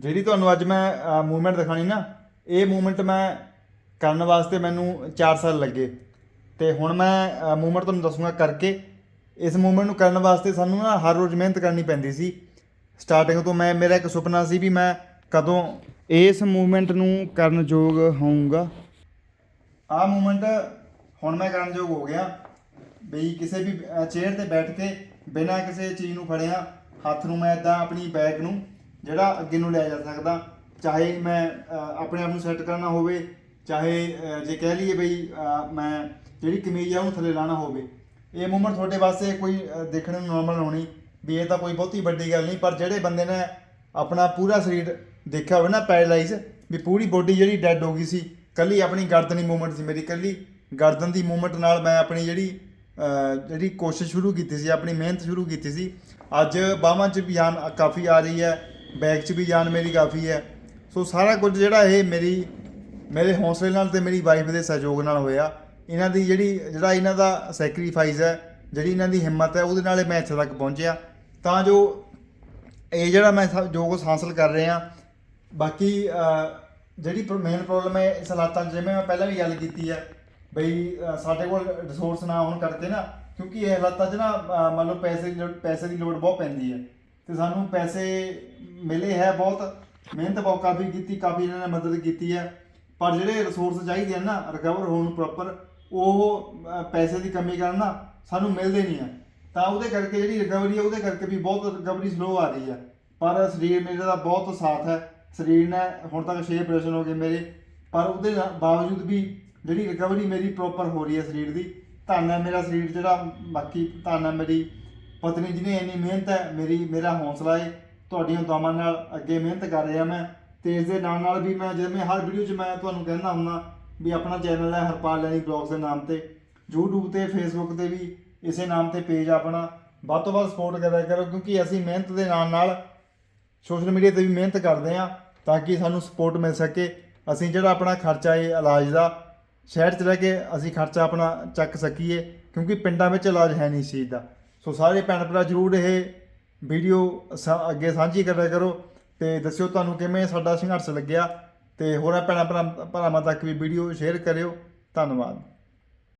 ਜਿਹੜੀ ਤੁਹਾਨੂੰ ਅੱਜ ਮੈਂ ਮੂਵਮੈਂਟ ਦਿਖਾਣੀ ਨਾ, ਇਹ ਮੂਵਮੈਂਟ ਮੈਂ ਕਰਨ ਵਾਸਤੇ ਮੈਨੂੰ 4 ਸਾਲ ਲੱਗੇ। ਤੇ ਹੁਣ ਮੈਂ ਮੂਵਮੈਂਟ ਤੁਹਾਨੂੰ ਦੱਸੂਗਾ ਕਰਕੇ। ਇਸ ਮੂਵਮੈਂਟ ਨੂੰ ਕਰਨ ਵਾਸਤੇ ਸਾਨੂੰ ਨਾ ਹਰ ਰੋਜ਼ ਮਿਹਨਤ ਕਰਨੀ ਪੈਂਦੀ ਸੀ। ਸਟਾਰਟਿੰਗ ਤੋਂ ਮੈਂ, ਮੇਰਾ ਇੱਕ ਸੁਪਨਾ ਸੀ ਵੀ ਮੈਂ ਕਦੋਂ ਇਸ ਮੂਵਮੈਂਟ ਨੂੰ ਕਰਨ ਯੋਗ ਹੋਊਂਗਾ। ਆਹ ਮੂਵਮੈਂਟ ਹੁਣ ਮੈਂ ਕਰਨ ਯੋਗ ਹੋ ਗਿਆ। ਬਈ ਕਿਸੇ ਵੀ ਚੇਅਰ ਤੇ ਬੈਠ ਕੇ ਬਿਨਾਂ ਕਿਸੇ ਚੀਜ਼ ਨੂੰ ਫੜਿਆ, ਹੱਥ ਨੂੰ ਮੈਂ ਇਦਾਂ ਆਪਣੀ ਬੈਕ ਨੂੰ ਜਿਹੜਾ ਅੱਗੇ ਨੂੰ ਲਿਆ ਜਾ ਸਕਦਾ, ਚਾਹੇ ਮੈਂ ਆਪਣੇ ਆਪ ਨੂੰ ਸੈੱਟ ਕਰਨਾ ਹੋਵੇ, ਚਾਹੇ ਜੇ ਕਹਿ ਲਈਏ ਬਈ ਮੈਂ ਜਿਹੜੀ ਕਮੀਜ਼ ਆ ਉਹਨੂੰ ਥੱਲੇ ਲਾਣਾ ਹੋਵੇ। ਇਹ ਮੂਵਮੈਂਟ ਤੁਹਾਡੇ ਵਾਸਤੇ ਕੋਈ ਦੇਖਣ ਨੂੰ ਨਾਰਮਲ ਹੋਣੀ, ਵੀ ਇਹ ਤਾਂ ਕੋਈ ਬਹੁਤੀ ਵੱਡੀ ਗੱਲ ਨਹੀਂ, ਪਰ ਜਿਹੜੇ ਬੰਦੇ ਨੇ ਆਪਣਾ ਪੂਰਾ ਸਰੀਰ ਦੇਖਿਆ ਹੋਵੇ ਨਾ ਪੈਰਾਲਾਈਜ਼ ਵੀ ਪੂਰੀ ਬੋਡੀ ਜਿਹੜੀ ਡੈੱਡ ਹੋ ਗਈ ਸੀ, ਕੱਲੀ ਆਪਣੀ ਗਰਦਨੀ ਮੂਵਮੈਂਟ ਸੀ ਮੇਰੀ, ਕੱਲੀ ਗਰਦਨ ਦੀ ਮੂਵਮੈਂਟ ਨਾਲ ਮੈਂ ਆਪਣੀ ਜਿਹੜੀ ਜਿਹੜੀ ਕੋਸ਼ਿਸ਼ ਸ਼ੁਰੂ ਕੀਤੀ ਸੀ, ਆਪਣੀ ਮਿਹਨਤ ਸ਼ੁਰੂ ਕੀਤੀ ਸੀ, ਅੱਜ ਬਾਹਾਂ 'ਚ ਵੀ ਜਾਨ ਕਾਫੀ ਆ ਰਹੀ ਹੈ। ਬੈਕ 'ਚ ਵੀ ਜਾਨ ਮੇਰੀ ਕਾਫੀ ਹੈ। ਸੋ ਸਾਰਾ ਕੁਝ ਜਿਹੜਾ ਇਹ ਮੇਰੀ ਮੇਰੇ ਹੌਸਲੇ ਨਾਲ ਤੇ ਮੇਰੀ ਵਾਈਫ ਦੇ ਸਹਿਯੋਗ ਨਾਲ ਹੋਇਆ। ਇਹਨਾਂ ਦੀ ਜਿਹੜੀ ਜਿਹੜਾ ਇਹਨਾਂ ਦਾ ਸੈਕਰੀਫਾਈਸ ਹੈ ਜਿਹੜੀ ਇਹਨਾਂ ਦੀ ਹਿੰਮਤ ਹੈ ਉਹਦੇ ਨਾਲ ਹੀ ਮੈਂ ਇੱਥੇ ਤੱਕ ਪਹੁੰਚਿਆ। ਤਾਂ ਜੋ ਇਹ ਜਿਹੜਾ ਮੈਂ ਜੋ ਕੁਝ ਹਾਸਲ ਕਰ ਰਿਹਾ ਬਾਕੀ ਅਹ, ਜਿਹੜੀ ਮੇਨ ਪ੍ਰੋਬਲਮ ਹੈ ਇਸ ਹਾਲਾਤਾਂ 'ਚ ਜਿਵੇਂ ਮੈਂ ਪਹਿਲਾਂ ਵੀ ਗੱਲ ਕੀਤੀ ਹੈ ਬਈ ਸਾਡੇ ਕੋਲ ਰਿਸੋਰਸ ਨਾ ਹੋਣ ਕਰਕੇ ਨਾ ਕਿਉਂਕਿ ਇਹ ਹਾਲਾਤਾਂ 'ਚ ਨਾ ਅਹ, ਮੰਨ ਲਓ ਪੈਸੇ ਦੀ ਲੋੜ- ਪੈਸੇ ਦੀ ਲੋੜ ਬਹੁਤ ਪੈਂਦੀ ਹੈ। ਤੇ ਸਾਨੂੰ ਪੈਸੇ ਮਿਲੇ ਹੈ ਬਹੁਤ। ਮਿਹਨਤ ਬਹੁਤ ਕਾਫੀ ਕੀਤੀ, ਕਾਫੀ ਇਹਨਾਂ ਨੇ ਮਦਦ ਕੀਤੀ ਹੈ। ਪਰ ਜਿਹੜੇ ਰਿਸੋਰਸ ਚਾਹੀਦੇ ਹਨ ਨਾ ਰਿਕਵਰ ਹੋਣ ਨੂੰ ਪ੍ਰੋਪਰ ਉਹ ਪੈਸੇ ਦੀ ਕਮੀ ਕਾਰਨ ਨਾ ਸਾਨੂੰ ਮਿਲਦੇ ਨਹੀਂ ਹੈ। ਤਾਂ ਉਹਦੇ ਕਰਕੇ ਜਿਹੜੀ ਰਿਕਵਰੀ ਹੈ, ਉਹਦੇ ਕਰਕੇ ਵੀ ਬਹੁਤ ਰਿਕਵਰੀ ਸਲੋ ਆ ਰਹੀ ਹੈ। ਪਰ ਸਰੀਰ ਮੇਰੇ ਦਾ ਬਹੁਤ ਸਾਥ ਹੈ। ਸਰੀਰ ਨੇ ਹੁਣ ਤੱਕ 6 ਆਪਰੇਸ਼ਨ ਹੋ ਗਏ ਮੇਰੇ। ਪਰ ਉਹਦੇ ਬਾਵਜੂਦ ਵੀ ਜਿਹੜੀ ਰਿਕਵਰੀ ਮੇਰੀ ਪ੍ਰੋਪਰ ਹੋ ਰਹੀ ਹੈ ਸਰੀਰ ਦੀ, ਧੰਨ ਹੈ ਮੇਰਾ ਸਰੀਰ ਜਿਹੜਾ, ਬਾਕੀ ਧੰਨ ਹੈ ਮੇਰੀ ਪਤਨੀ ਜਿਹਨੇ ਇੰਨੀ ਮਿਹਨਤ ਹੈ, ਮੇਰੀ, ਮੇਰਾ ਹੌਸਲਾ ਹੈ। ਤੁਹਾਡੀਆਂ ਦੁਆਵਾਂ ਨਾਲ ਅੱਗੇ ਮਿਹਨਤ ਕਰ ਰਿਹਾ ਮੈਂ ਤੇ ਇਸ ਦੇ ਨਾਲ ਨਾਲ ਵੀ ਮੈਂ ਜਿਵੇਂ ਹਰ ਵੀਡੀਓ 'ਚ ਮੈਂ ਤੁਹਾਨੂੰ ਕਹਿੰਦਾ ਹੁੰਦਾ ਵੀ ਆਪਣਾ ਚੈਨਲ ਹੈ ਹਰਪਾਲ ਲੈਣੀ ਬਲੌਗਸ ਦੇ ਨਾਮ ਤੇ, YouTube ਤੇ, Facebook ਤੇ ਵੀ ਇਸੇ ਨਾਮ ਤੇ ਪੇਜ ਆਪਣਾ। ਵੱਧ ਤੋਂ ਵੱਧ ਸਪੋਰਟ ਕਰਿਆ ਕਰੋ ਕਿਉਂਕਿ ਅਸੀਂ ਮਿਹਨਤ ਦੇ ਨਾਲ ਨਾਲ ਸੋਸ਼ਲ ਮੀਡੀਆ ਤੇ ਵੀ ਮਿਹਨਤ ਕਰਦੇ ਹਾਂ ਤਾਂ ਕਿ ਸਾਨੂੰ ਸਪੋਰਟ ਮਿਲ ਸਕੇ। ਅਸੀਂ ਜਿਹੜਾ ਆਪਣਾ ਖਰਚਾ ਹੈ ਇਲਾਜ ਦਾ, ਸ਼ਹਿਰ 'ਚ ਰਹਿ ਕੇ ਅਸੀਂ ਖਰਚਾ ਆਪਣਾ ਚੱਕ ਸਕੀਏ ਕਿਉਂਕਿ ਪਿੰਡਾਂ ਵਿੱਚ ਇਲਾਜ ਹੈ ਨਹੀਂ ਇਸ ਚੀਜ਼ ਦਾ। ਸੋ ਸਾਰੇ ਭੈਣ ਭਰਾ ਜਰੂਰ ਇਹ ਵੀਡੀਓ ਸਾ- ਅੱਗੇ ਸਾਂਝੀ ਕਰਿਆ ਕਰੋ ਤੇ ਦੱਸਿਓ ਤੁਹਾਨੂੰ ਕਿਵੇਂ ਸਾਡਾ ਸੰਘਰਸ਼ ਲੱਗਿਆ ਤੇ ਹੋਰਾਂ ਭੈਣਾਂ ਭਰਾ, ਭਰਾਵਾਂ ਤੱਕ ਵੀ ਵੀਡੀਓ ਸ਼ੇਅਰ ਕਰਿਓ। ਧੰਨਵਾਦ।